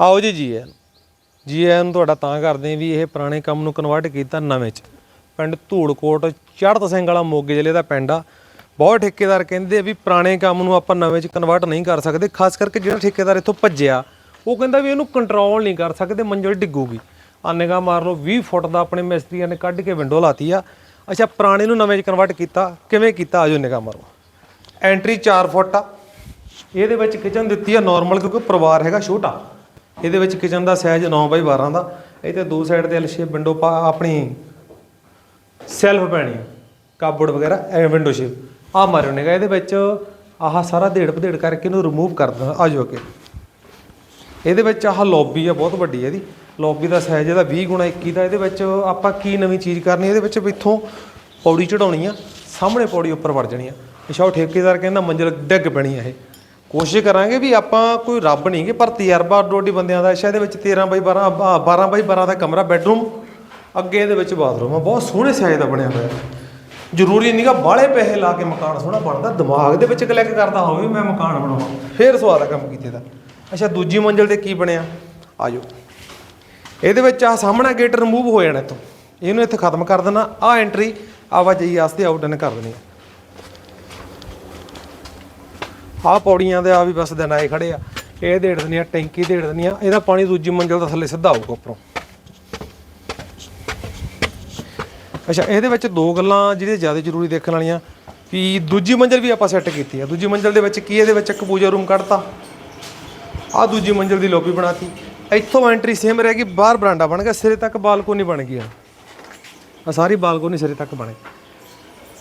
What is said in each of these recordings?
ਆਓ ਜੀ ਜੀ ਐਨ ਜੀ ਐਨ ਤੁਹਾਡਾ ਤਾਂ ਕਰਦੇ ਵੀ ਇਹ ਪੁਰਾਣੇ ਕੰਮ ਨੂੰ ਕਨਵਰਟ ਕੀਤਾ ਨਵੇਂ ਚ। ਪਿੰਡ ਧੂੜਕੋਟ ਚੜ੍ਹਤ ਸਿੰਘ ਵਾਲਾ ਮੋਗੇ ਜ਼ਿਲ੍ਹੇ ਦਾ ਪਿੰਡ ਆ। ਬਹੁਤ ਠੇਕੇਦਾਰ ਕਹਿੰਦੇ ਆ ਵੀ ਪੁਰਾਣੇ ਕੰਮ ਨੂੰ ਆਪਾਂ ਨਵੇਂ ਚ ਕਨਵਰਟ ਨਹੀਂ ਕਰ ਸਕਦੇ, ਖਾਸ ਕਰਕੇ ਜਿਹੜਾ ਠੇਕੇਦਾਰ ਇੱਥੋਂ ਭੱਜਿਆ, ਉਹ ਕਹਿੰਦਾ ਵੀ ਇਹਨੂੰ ਕੰਟਰੋਲ ਨਹੀਂ ਕਰ ਸਕਦੇ, ਮੰਜ਼ਲ ਡਿੱਗੂਗੀ। ਆ ਨਿਗਾਹ ਮਾਰ ਲਓ 20 ਫੁੱਟ ਦਾ ਆਪਣੇ ਮਿਸਤਰੀਆਂ ਨੇ ਕੱਢ ਕੇ ਵਿੰਡੋ ਲਾਤੀ ਆ। ਅੱਛਾ, ਪੁਰਾਣੇ ਨੂੰ ਨਵੇਂ ਚ ਕਨਵਰਟ ਕੀਤਾ, ਕਿਵੇਂ ਕੀਤਾ? ਆਜੋ ਨਿਗਾਹ ਮਾਰੋ। ਐਂਟਰੀ 4 ਫੁੱਟ ਆ। ਇਹਦੇ ਵਿੱਚ ਕਿਚਨ ਦਿੱਤੀ ਆ ਨਾਰਮਲ ਕਿਉਂਕਿ ਪਰਿਵਾਰ ਹੈਗਾ ਛੋਟਾ। ਇਹਦੇ ਵਿੱਚ ਕਿਚਨ ਦਾ ਸਾਈਜ਼ 9 ਬਾਈ 12 ਦਾ, ਇਹ ਤੇ ਦੋ ਸਾਈਡ ਤੇ ਐਲ ਸ਼ੇਪ ਵਿੰਡੋ ਪਾ ਆਪਣੀ ਸੈਲਫ ਪੈਣੀ ਕਾਬੜ ਵਗੈਰਾ, ਐ ਵਿੰਡੋ ਸ਼ੇਪ ਆ ਮਾਰਿਓ ਨੇਗਾ ਇਹਦੇ ਵਿੱਚ ਆਹ ਸਾਰਾ ਢੇੜ ਭਦੇੜ ਕਰਕੇ ਇਹਨੂੰ ਰਿਮੂਵ ਕਰ ਦਿੰਦਾ ਆ ਜੋ ਕੇ ਇਹਦੇ ਵਿੱਚ ਆਹ ਲੌਬੀ ਆ, ਬਹੁਤ ਵੱਡੀ ਹੈ ਇਹਦੀ। ਲੌਬੀ ਦਾ ਸਾਈਜ਼ ਇਹਦਾ 20 ਗੁਣਾ 21 ਦਾ, ਇਹਦੇ ਵਿੱਚ ਆਪਾਂ ਕੀ ਨਵੀਂ ਚੀਜ਼ ਕਰਨੀ ਇਹਦੇ ਵਿੱਚ ਇੱਥੋਂ ਪੌੜੀ ਚੜਾਉਣੀ ਆ, ਸਾਹਮਣੇ ਪੌੜੀ ਉੱਪਰ ਵੜ ਜਾਣੀ ਆ। ਅੱਛਾ ਉਹ ਠੇਕੇਦਾਰ ਕਹਿੰਦਾ ਮੰਜਲ ਡਿੱਗ ਪੈਣੀ ਆ ਇਹ। ਕੋਸ਼ਿਸ਼ ਕਰਾਂਗੇ ਵੀ ਆਪਾਂ ਕੋਈ ਰੱਬ ਨਹੀਂ ਗੇ ਪਰ ਤਜਰਬਾ ਡੋਡੀ ਬੰਦਿਆਂ ਦਾ ਅੱਛਾ ਇਹਦੇ ਵਿੱਚ 13 ਬਾਈ 12 ਆ, 12 ਬਾਈ 12 ਦਾ ਕਮਰਾ ਬੈੱਡਰੂਮ ਅੱਗੇ ਇਹਦੇ ਵਿੱਚ ਬਾਥਰੂਮ ਆ। ਬਹੁਤ ਸੋਹਣੇ ਸਾਈਜ਼ ਦਾ ਬਣਿਆ ਹੋਇਆ। ਜ਼ਰੂਰੀ ਨਹੀਂਗਾ ਬਾਹਲੇ ਪੈਸੇ ਲਾ ਕੇ ਮਕਾਨ ਸੋਹਣਾ ਬਣਦਾ ਦਿਮਾਗ ਦੇ ਵਿੱਚ ਕਲਿੱਕ ਕਰਦਾ ਹੋਵੇ ਮੈਂ ਮਕਾਨ ਬਣਾਵਾਂ। ਫੇਰ ਸਵਾਦ ਆ ਕੰਮ ਕੀਤੇ ਦਾ। ਅੱਛਾ ਦੂਜੀ ਮੰਜ਼ਿਲ ਤੇ ਕੀ ਬਣਿਆ? ਆਜੋ। ਇਹਦੇ ਵਿੱਚ ਆ ਸਾਹਮਣਾ ਗੇਟ ਰਿਮੂਵ ਹੋ ਜਾਣਾ ਇੱਥੋਂ। ਇਹਨੂੰ ਇੱਥੇ ਖਤਮ ਕਰ ਦੇਣਾ। ਆ ਐਂਟਰੀ ਆਵਾਜਾਈ ਵਾਸਤੇ ਆਊਟ ਐਨ ਕਰ ਦੇਣੀ ਆਹ ਪੌੜੀਆਂ ਦੇ ਆ ਵੀ ਬਸ ਦਿਨ ਆਏ ਖੜੇ ਆ। ਇਹ ਢੇੜ ਦਨੀਆਂ ਟੈਂਕੀ ਢੇੜ ਦਨੀਆਂ ਇਹਦਾ ਪਾਣੀ ਦੂਜੀ ਮੰਜ਼ਿਲ ਦਾ ਥੱਲੇ ਸਿੱਧਾ ਆਊਗਾ ਉੱਪਰੋਂ। ਅੱਛਾ, ਇਹਦੇ ਵਿੱਚ ਦੋ ਗੱਲਾਂ ਜਿਹੜੀਆਂ ਜ਼ਿਆਦਾ ਜ਼ਰੂਰੀ ਦੇਖਣ ਵਾਲੀਆਂ, ਵੀ ਦੂਜੀ ਮੰਜ਼ਿਲ ਵੀ ਆਪਾਂ ਸੈੱਟ ਕੀਤੀ ਆ। ਦੂਜੀ ਮੰਜ਼ਿਲ ਦੇ ਵਿੱਚ ਕੀ ਇਹਦੇ ਵਿੱਚ ਇੱਕ ਪੂਜਾ ਰੂਮ ਕੱਢਤਾ। ਆ ਦੂਜੀ ਮੰਜ਼ਿਲ ਦੀ ਲੌਬੀ ਬਣਾਤੀ। ਇੱਥੋਂ ਐਂਟਰੀ ਸੇਮ ਰਹਿ ਗਈ, ਬਾਹਰ ਬਰਾਂਡਾ ਬਣ ਗਿਆ, ਸਿਰੇ ਤੱਕ ਬਾਲਕੋਨੀ ਬਣ ਗਈ ਆ। ਆਹ ਸਾਰੀ ਬਾਲਕੋਨੀ ਸਿਰੇ ਤੱਕ ਬਣ ਗਈ।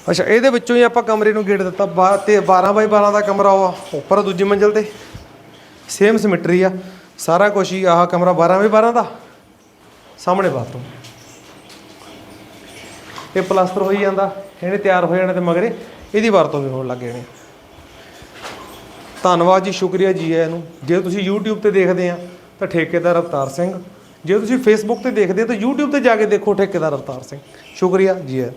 ਅੱਛਾ, ਇਹਦੇ ਵਿੱਚੋਂ ਹੀ ਆਪਾਂ ਕਮਰੇ ਨੂੰ ਗੇਟ ਦਿੱਤਾ। ਬਾ- ਤੇ 12 ਬਾਈ 12 ਦਾ ਕਮਰਾ ਆ ਉੱਪਰ ਦੂਜੀ ਮੰਜ਼ਿਲ ਤੇ। ਸੇਮ ਸਿਮਟਰੀ ਆ। ਸਾਰਾ ਕੁਝ ਹੀ ਆਹ ਕਮਰਾ 12 ਬਾਈ 12 ਦਾ। ਸਾਹਮਣੇ ਬਾਥਰੂਮ ਇਹ ਪਲਾਸਟਰ ਹੋਈ ਜਾਂਦਾ। ਇਹਨੇ ਤਿਆਰ ਹੋ ਜਾਣੇ ਤੇ ਮਗਰੇ ਇਹਦੀ ਵਰਤੋਂ ਵੀ ਹੋਣ ਲੱਗ ਜਾਣੀ। ਧੰਨਵਾਦ ਜੀ, ਸ਼ੁਕਰੀਆ ਜੀ ਆਇਆਂ ਨੂੰ। ਜੇ ਤੁਸੀਂ YouTube ਤੇ ਦੇਖਦੇ ਆ, ਤਾਂ ਠੇਕੇਦਾਰ ਅਵਤਾਰ ਸਿੰਘ। ਜੇ ਤੁਸੀਂ Facebook ਤੇ ਦੇਖਦੇ ਆ, ਤਾਂ YouTube ਤੇ ਜਾ ਕੇ ਦੇਖੋ ਠੇਕੇਦਾਰ ਅਵਤਾਰ ਸਿੰਘ। ਸ਼ੁਕਰੀਆ ਜੀ ਆਇਆਂ